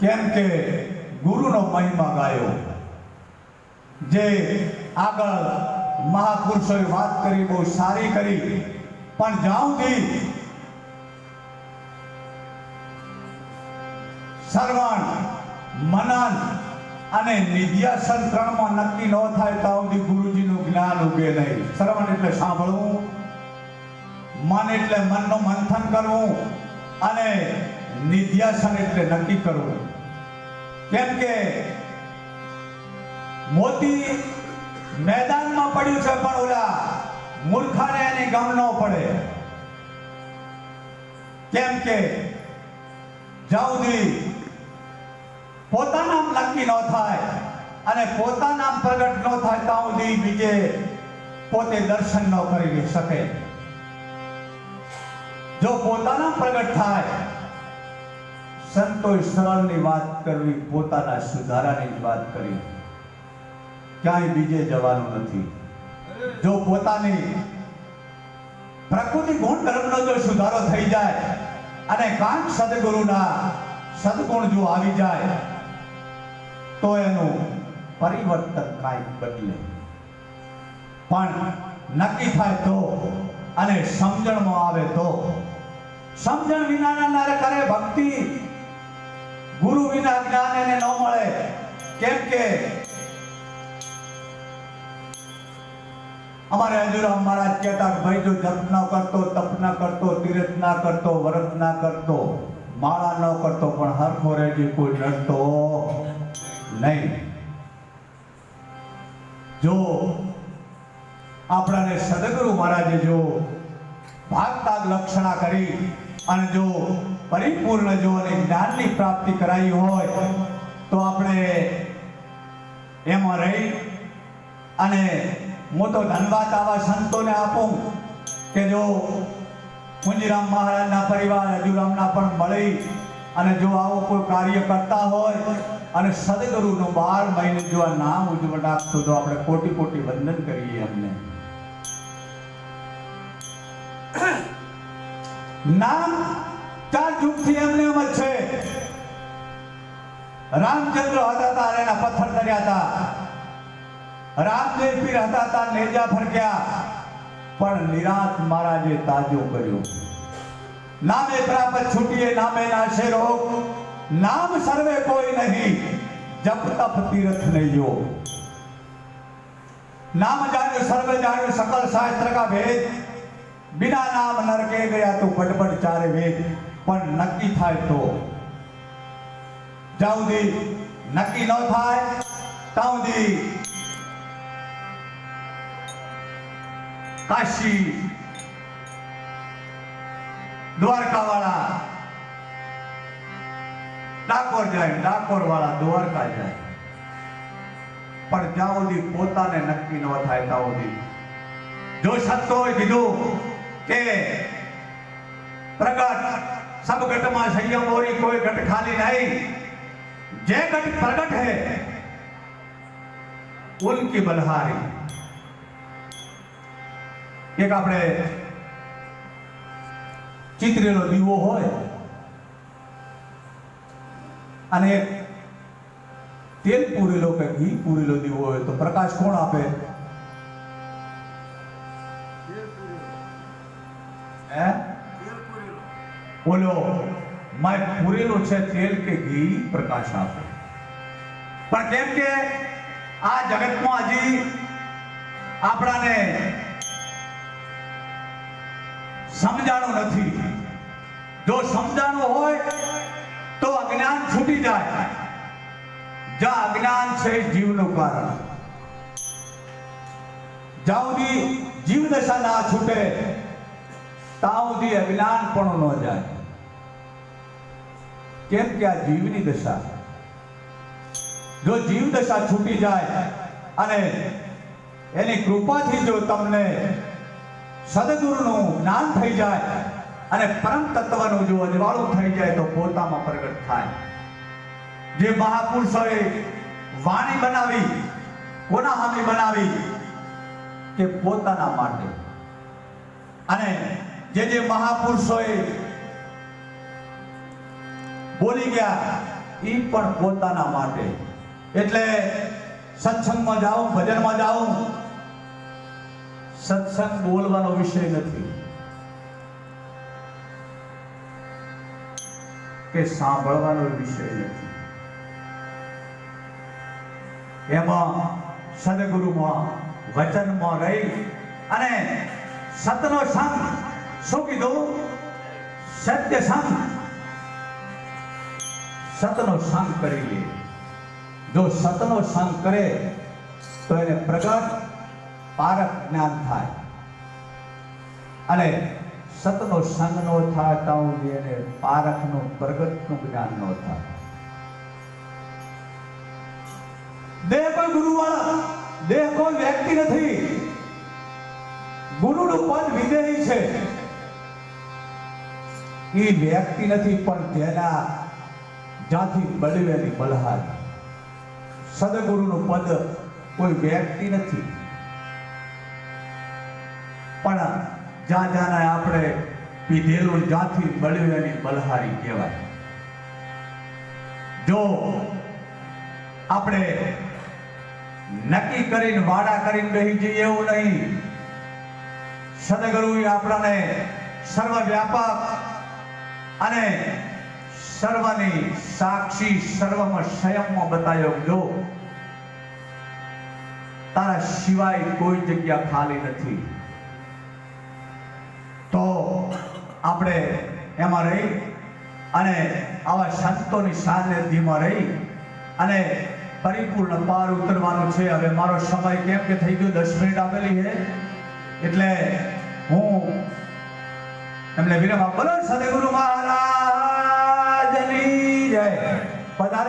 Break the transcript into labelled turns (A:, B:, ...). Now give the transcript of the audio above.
A: કેમ કે ગુરુનો મહિમા ગાયો. જે આગળ મહાપુરુષોએ વાત કરી, બહુ સારી કરી, પણ જ્યાં સુધી શ્રવણ મનન અને નિધ્યાસન ત્રણમાં નક્કી ન થાય સુધી ગુરુજીનું જ્ઞાન ઉગે નહીં. શ્રવણ એટલે સાંભળવું, મન એટલે મનનું મંથન કરવું અને નિધ્યાસન એટલે નક્કી કરવું. કેમ કે મોતી મેદાનમાં પડ્યું છે પણ ઓલા મૂર્ખાને એની ગમ ન પડે. કેમ કે જ્યાં સુધી પોતાના નક્કી ન થાય અને પોતાના પ્રગટ ન થાય ત્યાં સુધી બીજે પોતે દર્શન ન કરી શકે. જો પોતાના પ્રગટ થાય સંતોષ સરળની વાત કરવી, પોતાના સુધારાની જ વાત કરી. ક્યાંય બીજે જવાનું નથી. જો પોતાની પ્રકૃતિ ગુણ ધર્મનો જો સુધારો થઈ જાય અને કાંક સદગુરુના સદગુણ જો આવી જાય, તો એનું પરિવર્તન કાંઈ બદલે. પણ નક્કી થાય તો અને સમજણમાં આવે તો. સમજણ વિનાના નર કરે ભક્તિ ગુરુ વિના જ્ઞાન એને ન મળે. કેમ કે અમારે હજુરામ મહારાજ કહેતા ભાઈ જો જપ ન કરતો, તપ ન કરતો, તીર્થ ના કરતો, વ્રત ના કરતો, માળા ન કરતો, પણ હરખો રહેજે કોઈ ડરતો નહીં. જો આપણાને સદગુરુ મહારાજે જો ભાગતાગ લક્ષણા કરી અને જો પરિપૂર્ણ જો અને જ્ઞાનની પ્રાપ્તિ કરાવી હોય તો આપણે એમાં રહી અને હું તો ધનવાદ આવા સંતોને આપું કે જો કુંજરામ મહારાજના પરિવાર હજુરામના પણ મળી અને જો આવો કોઈ કાર્ય કરતા હોય અને સદગુરુનું બાર મહિને જો આ નામ ઉજ્જવળ રાખતું તો આપણે કોટી કોટી વંદન કરીએ એમને. નામ ચાર જુગથી એમને એમ જ છે. રામચંદ્ર હતા તા એના પથ્થર કર્યા હતા. રામદેવ પીર હતા તા નેજા ફરક્યા. પણ નિરાત મહારાજે તાજો કર્યો. નામે પ્રાપત છૂટીએ, નામે નાશે રોગ નામ સર્વે કોઈ નહીં. જપ તપ તીર્થ નહીં જો નામ જાણ્યું, સર્વે જાણ્યું, સકલ શાસ્ત્ર કા ભેદ. બિના નામ નરકે ગયા તો બડબડ ચારે વેદ. પણ નક્કી થાય તો. જ્યાં સુધી નક્કી ન થાય, ત્યાં કાશી દ્વારકા વાળા ડાકોર જાય ડાકોર વાળા દ્વારકા જાય. પણ જ્યાં સુધી પોતાને નક્કી ન થાય, ત્યાં સુધી જો સંતોએ કીધું કે પ્રગટ. સબ ઘટમાં સંયમ હોરી કોઈ ઘટ ખાલી નહીં જે ઘટ પ્રગટ है उनकी बलहारी એક આપણે ચિત્રેલો દીવો હોય અને એક તેલ પૂરેલો કે ઘી પૂરેલો દીવો હોય તો પ્રકાશ કોણ આપે હે બોલો માય પૂરેલો છે તેલ કે ઘી? પ્રકાશ આપે. પણ કેમ કે આ જગતમાં હજી આપણાને સમજાણું નથી. જો સમજાણું હોય તો અજ્ઞાન છૂટી જાય. જ્યાં અજ્ઞાન છે જીવનું કારણ. સુધી જીવ દશા ના છૂટે. ત્યાં સુધી અજ્ઞાન પણ ન જાય. કેમ કે આ જીવની દશા જો જીવ દશા છૂટી જાય અને એની કૃપાથી જો તમને સદગુરુનું જ્ઞાન થઈ જાય અને પરમ તત્વનું જો અજવાળું થઈ જાય તો પોતામાં પ્રગટ થાય. જે મહાપુરુષોએ વાણી બનાવી, કોના હામી બનાવી કે પોતાના માટે. અને જે જે મહાપુરુષોએ બોલી ગયા એ પણ પોતાના માટે. એટલે સત્સંગમાં જાઓ ભજનમાં જાઉં, સત્સંગ બોલવાનો વિષય નથી. કે સાંભળવાનો વિષય નથી. એમાં સદગુરુમાં વચનમાં રહી અને સતનો સંગ શું કીધું? સત્ય સંગ સતનો સંગ કરી લે. જો સતનો સંગ કરે, તો એને પ્રગટ પારક જ્ઞાન થાય. અને સતનો સંગ નો થાય, તો સુધી એને પારકનું પ્રગટનું જ્ઞાન નો થાય. દેહ કોઈ ગુરુ વાળા દેહ કોઈ વ્યક્તિ નથી. ગુરુનું પદ વિદેહી છે. એ વ્યક્તિ નથી, પણ તેના જ્યાંથી બળવેલી બલહાર સદગુરુનું પદ કોઈ વ્યક્તિ નથી. પણ જ્યાં જ્યાં આપણે પીધેલું જ્યાંથી બળવેલી બલહારી કહેવાય. જો આપણે નક્કી કરીને વાડા કરીને બેસી જઈએ એવું નહીં. સદગુરુએ આપણને સર્વ વ્યાપક અને સર્વની સાક્ષી સર્વમાં સ્વયંમાં બતાવ્યો જો તારા સિવાય કોઈ જગ્યા ખાલી નથી. તો આપણે એમાં રહી અને આવા સંતોની સાનિધ્યમાં રહી અને પરિપૂર્ણ પાર ઉતરવાનું છે. હવે મારો સમય કેમ કે થઈ ગયો? દસ મિનિટ આપેલી છે. એટલે હું એમને વિરામ બોલો સદગુરુ મહારાજની જય. પધારે